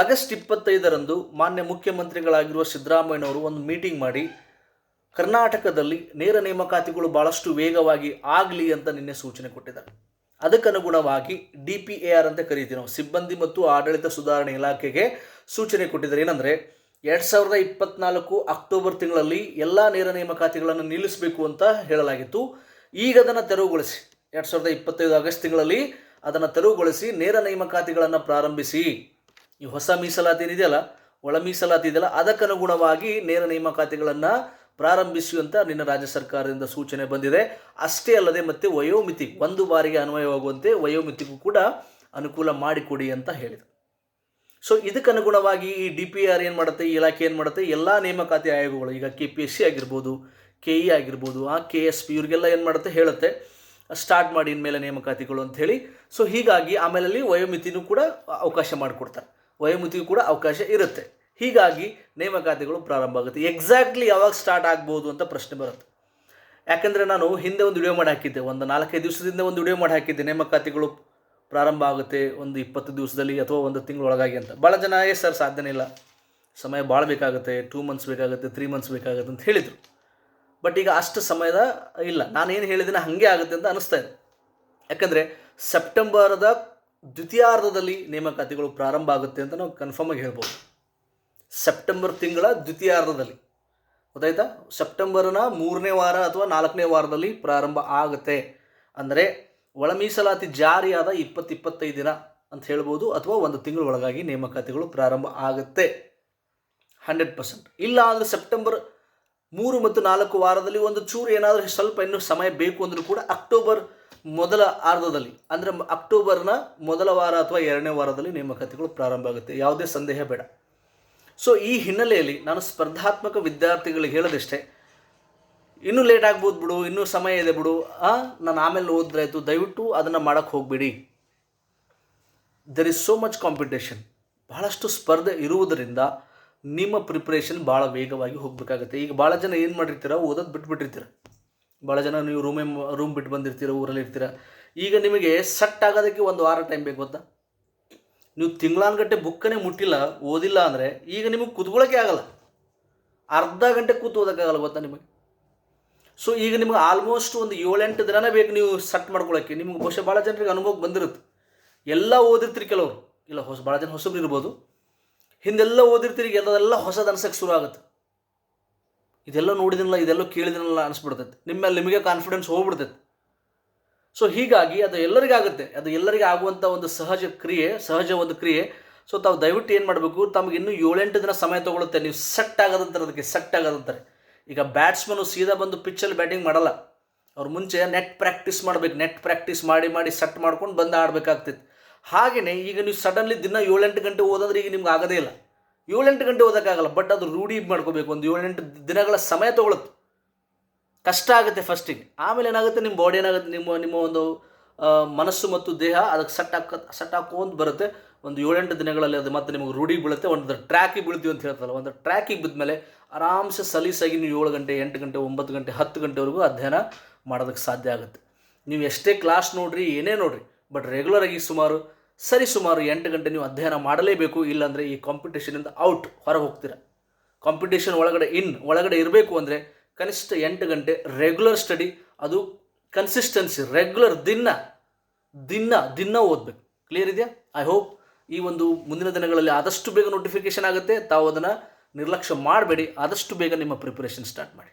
August ಇಪ್ಪತ್ತೈದರಂದು ಮಾನ್ಯ ಮುಖ್ಯಮಂತ್ರಿಗಳಾಗಿರುವ ಸಿದ್ದರಾಮಯ್ಯನವರು ಒಂದು ಮೀಟಿಂಗ್ ಮಾಡಿ, ಕರ್ನಾಟಕದಲ್ಲಿ ನೇರ ನೇಮಕಾತಿಗಳು ಭಾಳಷ್ಟು ವೇಗವಾಗಿ ಆಗಲಿ ಅಂತ ನಿನ್ನೆ ಸೂಚನೆ ಕೊಟ್ಟಿದ್ದಾರೆ. ಅದಕ್ಕನುಗುಣವಾಗಿ ಡಿ ಪಿ ಎ ಆರ್ ಅಂತ ಕರೀತೀವಿ ನಾವು. ಸಿಬ್ಬಂದಿ ಮತ್ತು ಆಡಳಿತ ಸುಧಾರಣೆ ಇಲಾಖೆಗೆ ಸೂಚನೆ ಕೊಟ್ಟಿದ್ದಾರೆ. ಏನಂದರೆ, ಎರಡು ಸಾವಿರದ ಇಪ್ಪತ್ನಾಲ್ಕು ಅಕ್ಟೋಬರ್ ತಿಂಗಳಲ್ಲಿ ಎಲ್ಲ ನೇರ ನೇಮಕಾತಿಗಳನ್ನು ನಿಲ್ಲಿಸಬೇಕು ಅಂತ ಹೇಳಲಾಗಿತ್ತು. ಈಗ ಅದನ್ನು ತೆರವುಗೊಳಿಸಿ. ಎರಡು ಸಾವಿರದ ಇಪ್ಪತ್ತೈದು ಆಗಸ್ಟ್ ತಿಂಗಳಲ್ಲಿ ಅದನ್ನು ತೆರವುಗೊಳಿಸಿ ನೇರ ನೇಮಕಾತಿಗಳನ್ನು ಪ್ರಾರಂಭಿಸಿ. ಈ ಹೊಸ ಮೀಸಲಾತಿ ಏನಿದೆಯಲ್ಲ ಒಳ ಮೀಸಲಾತಿ ಇದೆಯಲ್ಲ ಅದಕ್ಕನುಗುಣವಾಗಿ ನೇರ ನೇಮಕಾತಿಗಳನ್ನು ಪ್ರಾರಂಭಿಸುವಂತ ನಿನ್ನ ರಾಜ್ಯ ಸರ್ಕಾರದಿಂದ ಸೂಚನೆ ಬಂದಿದೆ. ಅಷ್ಟೇ ಅಲ್ಲದೆ ಮತ್ತೆ ವಯೋಮಿತಿ, ಒಂದು ಬಾರಿಗೆ ಅನ್ವಯವಾಗುವಂತೆ ವಯೋಮಿತಿಗೂ ಕೂಡ ಅನುಕೂಲ ಮಾಡಿಕೊಡಿ ಅಂತ ಹೇಳಿದರು ಸೊ ಇದಕ್ಕನುಗುಣವಾಗಿ ಈ ಡಿ ಪಿ ಆರ್ ಏನು ಮಾಡುತ್ತೆ, ಈ ಇಲಾಖೆ ಏನು ಮಾಡುತ್ತೆ, ಎಲ್ಲ ನೇಮಕಾತಿ ಆಯೋಗಗಳು, ಈಗ ಕೆ ಪಿ ಎಸ್ ಸಿ ಆಗಿರ್ಬೋದು, ಕೆ ಇ ಆಗಿರ್ಬೋದು, ಆ ಕೆ ಎಸ್ ಪಿ ಇವ್ರಿಗೆಲ್ಲ ಏನು ಮಾಡುತ್ತೆ ಹೇಳುತ್ತೆ, ಸ್ಟಾರ್ಟ್ ಮಾಡಿ ಇನ್ಮೇಲೆ ನೇಮಕಾತಿಗಳು ಅಂತ ಹೇಳಿ. ಸೊ ಹೀಗಾಗಿ ಆಮೇಲೆ ವಯೋಮಿತಿನೂ ಕೂಡ ಅವಕಾಶ ಮಾಡಿಕೊಡ್ತಾರೆ. ವಯೋಮಿತಿಗೂ ಕೂಡ ಅವಕಾಶ ಇರುತ್ತೆ. ಹೀಗಾಗಿ ನೇಮಕಾತಿಗಳು ಪ್ರಾರಂಭ ಆಗುತ್ತೆ. ಎಕ್ಸಾಕ್ಟ್ಲಿ ಯಾವಾಗ ಸ್ಟಾರ್ಟ್ ಆಗ್ಬೋದು ಅಂತ ಪ್ರಶ್ನೆ ಬರುತ್ತೆ. ಯಾಕಂದರೆ ನಾನು ಹಿಂದೆ ಒಂದು ವಿಡಿಯೋ ಮಾಡಿ ಹಾಕಿದ್ದೆ. ಒಂದು ನಾಲ್ಕೈದು ದಿವಸದಿಂದ ಒಂದು ವಿಡಿಯೋ ಮಾಡಿ ಹಾಕಿದ್ದೆ. ನೇಮಕಾತಿಗಳು ಪ್ರಾರಂಭ ಆಗುತ್ತೆ ಒಂದು ಇಪ್ಪತ್ತು ದಿವಸದಲ್ಲಿ ಅಥವಾ ಒಂದು ತಿಂಗಳೊಳಗಾಗಿ ಅಂತ. ಭಾಳ ಜನ, ಏ ಸರ್, ಸಾಧ್ಯನೇ ಇಲ್ಲ. ಸಮಯ ಭಾಳ ಬೇಕಾಗುತ್ತೆ. ಟೂ ಮಂತ್ಸ್ ಬೇಕಾಗುತ್ತೆ ತ್ರೀ ಮಂತ್ಸ್ ಬೇಕಾಗುತ್ತೆ ಅಂತ ಹೇಳಿದರು. ಬಟ್ ಈಗ ಅಷ್ಟು ಸಮಯದ ಇಲ್ಲ. ನಾನು ಏನು ಹೇಳಿದ್ದೀನಿ ಹಾಗೆ ಆಗುತ್ತೆ ಅಂತ ಅನಿಸ್ತಾ ಇದೆ. ಯಾಕಂದರೆ ಸೆಪ್ಟೆಂಬರದ ದ್ವಿತೀಯಾರ್ಧದಲ್ಲಿ ನೇಮಕಾತಿಗಳು ಪ್ರಾರಂಭ ಆಗುತ್ತೆ ಅಂತ ನಾವು ಕನ್ಫರ್ಮ್ ಆಗಿ ಹೇಳ್ಬೋದು. ಸೆಪ್ಟೆಂಬರ್ ತಿಂಗಳ ದ್ವಿತೀಯಾರ್ಧದಲ್ಲಿ. ಗೊತ್ತಾಯ್ತಾ? ಸೆಪ್ಟೆಂಬರ್ನ ಮೂರನೇ ವಾರ ಅಥವಾ ನಾಲ್ಕನೇ ವಾರದಲ್ಲಿ ಪ್ರಾರಂಭ ಆಗುತ್ತೆ. ಅಂದರೆ ಒಳ ಮೀಸಲಾತಿ ಜಾರಿಯಾದ ಇಪ್ಪತ್ತು ಇಪ್ಪತ್ತೈದು ದಿನ ಅಂತ ಹೇಳ್ಬೋದು ಅಥವಾ ಒಂದು ತಿಂಗಳ ಒಳಗಾಗಿ ನೇಮಕಾತಿಗಳು ಪ್ರಾರಂಭ ಆಗುತ್ತೆ. Hundred percent. ಇಲ್ಲ ಅಂದರೆ ಸೆಪ್ಟೆಂಬರ್ ಮೂರು ಮತ್ತು ನಾಲ್ಕು ವಾರದಲ್ಲಿ ಒಂದು ಚೂರು ಏನಾದರೂ ಸ್ವಲ್ಪ ಇನ್ನೂ ಸಮಯ ಬೇಕು ಅಂದರೂ ಕೂಡ ಅಕ್ಟೋಬರ್ ಮೊದಲ ಅರ್ಧದಲ್ಲಿ ಅಂದರೆ ಅಕ್ಟೋಬರ್ನ ಮೊದಲ ವಾರ ಅಥವಾ ಎರಡನೇ ವಾರದಲ್ಲಿ ನೇಮಕಾತಿಗಳು ಪ್ರಾರಂಭ ಆಗುತ್ತೆ. ಯಾವುದೇ ಸಂದೇಹ ಬೇಡ. ಸೊ ಈ ಹಿನ್ನೆಲೆಯಲ್ಲಿ ನಾನು ಸ್ಪರ್ಧಾತ್ಮಕ ವಿದ್ಯಾರ್ಥಿಗಳಿಗೆ ಹೇಳೋದಿಷ್ಟೇ, ಇನ್ನೂ ಲೇಟ್ ಆಗ್ಬೋದು ಬಿಡು, ಇನ್ನೂ ಸಮಯ ಇದೆ ಬಿಡು. ನಾನು ಆಮೇಲೆ ಓದಿದ್ರೆ ಆಯಿತು. ದಯವಿಟ್ಟು ಅದನ್ನು ಮಾಡೋಕ್ಕೆ ಹೋಗಬೇಡಿ. There is so much competition ಬಹಳಷ್ಟು ಸ್ಪರ್ಧೆ ಇರುವುದರಿಂದ ನಿಮ್ಮ ಪ್ರಿಪ್ರೇಷನ್ ಭಾಳ ವೇಗವಾಗಿ ಹೋಗಬೇಕಾಗುತ್ತೆ. ಈಗ ಭಾಳ ಜನ ಏನು ಮಾಡಿರ್ತೀರ? ಓದೋದು ಬಿಟ್ಬಿಟ್ಟಿರ್ತೀರ. ಭಾಳ ಜನ ನೀವು ರೂಮೇ ರೂಮ್ ಬಿಟ್ಟು ಬಂದಿರ್ತೀರ, ಊರಲ್ಲಿ ಇರ್ತೀರ. ಈಗ ನಿಮಗೆ ಸೆಟ್ ಆಗೋದಕ್ಕೆ ಒಂದು ವಾರ ಟೈಮ್ ಬೇಕು ಗೊತ್ತಾ? ನೀವು ತಿಂಗಳಾನ್ಗಟ್ಟೆ ಬುಕ್ಕನೇ ಮುಟ್ಟಿಲ್ಲ, ಓದಿಲ್ಲ ಅಂದರೆ ಈಗ ನಿಮಗೆ ಕುತ್ಕೊಳ್ಳೋಕ್ಕೆ ಆಗಲ್ಲ. ಅರ್ಧ ಗಂಟೆ ಕೂತು ಓದೋಕ್ಕಾಗಲ್ಲ ಗೊತ್ತಾ ನಿಮಗೆ? ಸೊ ಈಗ ನಿಮ್ಗೆ ಆಲ್ಮೋಸ್ಟ್ ಒಂದು ಏಳೆಂಟು ದಿನನೇ ಬೇಕು ನೀವು ಸೆಟ್ ಮಾಡ್ಕೊಳ್ಳೋಕ್ಕೆ ನಿಮ್ಗೆ ಬಹುಶಃ ಭಾಳ ಜನರಿಗೆ ಅನುಭವಕ್ಕೆ ಬಂದಿರುತ್ತೆ. ಎಲ್ಲ ಓದಿರ್ತೀರಿ ಕೆಲವರು. ಇಲ್ಲ, ಹೊಸ ಭಾಳ ಜನ ಹೊಸಬ್ರು ಇರ್ಬೋದು. ಹಿಂದೆಲ್ಲ ಓದಿರ್ತೀರಿ ಎಲ್ಲದೆಲ್ಲ ಹೊಸದು ಅನ್ಸಕ್ಕೆ ಶುರು ಆಗುತ್ತೆ ಇದೆಲ್ಲ ನೋಡಿದಿನಲ್ಲ, ಇದೆಲ್ಲ ಕೇಳಿದಿನಲ್ಲ ಅನಿಸ್ಬಿಡ್ತೈತೆ. ನಿಮ್ಮ ಮೇಲೆ ನಿಮಗೆ ಕಾನ್ಫಿಡೆನ್ಸ್ ಹೋಗ್ಬಿಡ್ತೈತೆ. ಸೊ ಹೀಗಾಗಿ ಅದು ಎಲ್ಲರಿಗಾಗುತ್ತೆ. ಅದು ಎಲ್ಲರಿಗೆ ಆಗುವಂಥ ಒಂದು ಸಹಜ ಕ್ರಿಯೆ, ಸಹಜ ಒಂದು ಕ್ರಿಯೆ. ಸೊ ತಾವು ದಯವಿಟ್ಟು ಏನು ಮಾಡಬೇಕು, ತಮಗೆ ಇನ್ನೂ ಏಳೆಂಟು ದಿನ ಸಮಯ ತೊಗೊಳುತ್ತೆ. ನೀವು ಸೆಟ್ ಆಗೋದಂತಾರೆ ಅದಕ್ಕೆ ಸೆಟ್ ಆಗೋದಂತಾರೆ. ಈಗ ಬ್ಯಾಟ್ಸ್ಮನು ಸೀದಾ ಬಂದು ಪಿಚ್ಚಲ್ಲಿ ಬ್ಯಾಟಿಂಗ್ ಮಾಡಲ್ಲ. ಅವ್ರು ಮುಂಚೆ ನೆಟ್ ಪ್ರಾಕ್ಟೀಸ್ ಮಾಡಬೇಕು. ನೆಟ್ ಪ್ರಾಕ್ಟೀಸ್ ಮಾಡಿ ಮಾಡಿ ಸೆಟ್ ಮಾಡ್ಕೊಂಡು ಬಂದು ಆಡಬೇಕಾಗ್ತಿತ್ತು ಹಾಗೆಯೇ ಈಗ ನೀವು ಸಡನ್ಲಿ ದಿನ ಏಳೆಂಟು ಗಂಟೆ ಓದಂದ್ರೆ ಈಗ ನಿಮ್ಗೆ ಆಗೋದೇ ಇಲ್ಲ. ಏಳೆಂಟು ಗಂಟೆ ಓದೋಕ್ಕಾಗಲ್ಲ ಬಟ್ ಅದು ರೂಢಿ ಮಾಡ್ಕೋಬೇಕು, ಒಂದು ಏಳೆಂಟು ದಿನಗಳ ಸಮಯ ತೊಗೊಳುತ್ತೆ ಕಷ್ಟ ಆಗುತ್ತೆ ಫಸ್ಟಿಗೆ ಆಮೇಲೆ ಏನಾಗುತ್ತೆ? ನಿಮ್ಮ ಬಾಡಿ ಏನಾಗುತ್ತೆ? ನಿಮ್ಮ ನಿಮ್ಮ ಒಂದು ಮನಸ್ಸು ಮತ್ತು ದೇಹ ಅದಕ್ಕೆ ಸಟ್ ಹಾಕ ಸಟ್ ಹಾಕೋಂತ ಬರುತ್ತೆ. ಒಂದು ಏಳೆಂಟು ದಿನಗಳಲ್ಲಿ ಅದು ಮತ್ತೆ ನಿಮಗೆ ರೂಢಿಗೆ ಬೀಳುತ್ತೆ. ಒಂದು ಟ್ರ್ಯಾಕಿಗೆ ಬೀಳ್ತೀವಿ ಅಂತ ಹೇಳ್ತಾರಲ್ಲ, ಒಂದು ಟ್ರ್ಯಾಕಿಗೆ ಬಿದ್ಮೇಲೆ ಆರಾಮ್ಸೆ ಸಲೀಸಾಗಿ ನೀವು ಏಳು ಗಂಟೆ, ಎಂಟು ಗಂಟೆ, ಒಂಬತ್ತು ಗಂಟೆ, ಹತ್ತು ಗಂಟೆವರೆಗೂ ಅಧ್ಯಯನ ಮಾಡೋದಕ್ಕೆ ಸಾಧ್ಯ ಆಗುತ್ತೆ. ನೀವು ಎಷ್ಟೇ ಕ್ಲಾಸ್ ನೋಡ್ರಿ, ಏನೇ ನೋಡ್ರಿ ಬಟ್ ರೆಗ್ಯುಲರಾಗಿ ಸುಮಾರು ಸರಿ ಸುಮಾರು ಎಂಟು ಗಂಟೆ ನೀವು ಅಧ್ಯಯನ ಮಾಡಲೇಬೇಕು, ಇಲ್ಲಾಂದರೆ ಈ ಕಾಂಪಿಟೇಷನಿಂದ ಔಟ್ ಹೊರಗೆ ಹೋಗ್ತೀರ. ಕಾಂಪಿಟೇಷನ್ ಒಳಗಡೆ ಇನ್ ಒಳಗಡೆ ಇರಬೇಕು ಅಂದರೆ ಕನಿಷ್ಠ ಎಂಟು ಗಂಟೆ ರೆಗ್ಯುಲರ್ ಸ್ಟಡಿ ಅದು ಕನ್ಸಿಸ್ಟೆನ್ಸಿ ರೆಗ್ಯುಲರ್ ದಿನ ದಿನ ದಿನ ಓದಬೇಕು. ಕ್ಲಿಯರ್ ಇದೆಯಾ? ಐ ಹೋಪ್ ಈ ಒಂದು ಮುಂದಿನ ದಿನಗಳಲ್ಲಿ ಆದಷ್ಟು ಬೇಗ ನೋಟಿಫಿಕೇಶನ್ ಆಗುತ್ತೆ. ತಾವು ಅದನ್ನು ನಿರ್ಲಕ್ಷ್ಯ ಮಾಡಬೇಡಿ, ಆದಷ್ಟು ಬೇಗ ನಿಮ್ಮ ಪ್ರಿಪರೇಷನ್ ಸ್ಟಾರ್ಟ್ ಮಾಡಿ.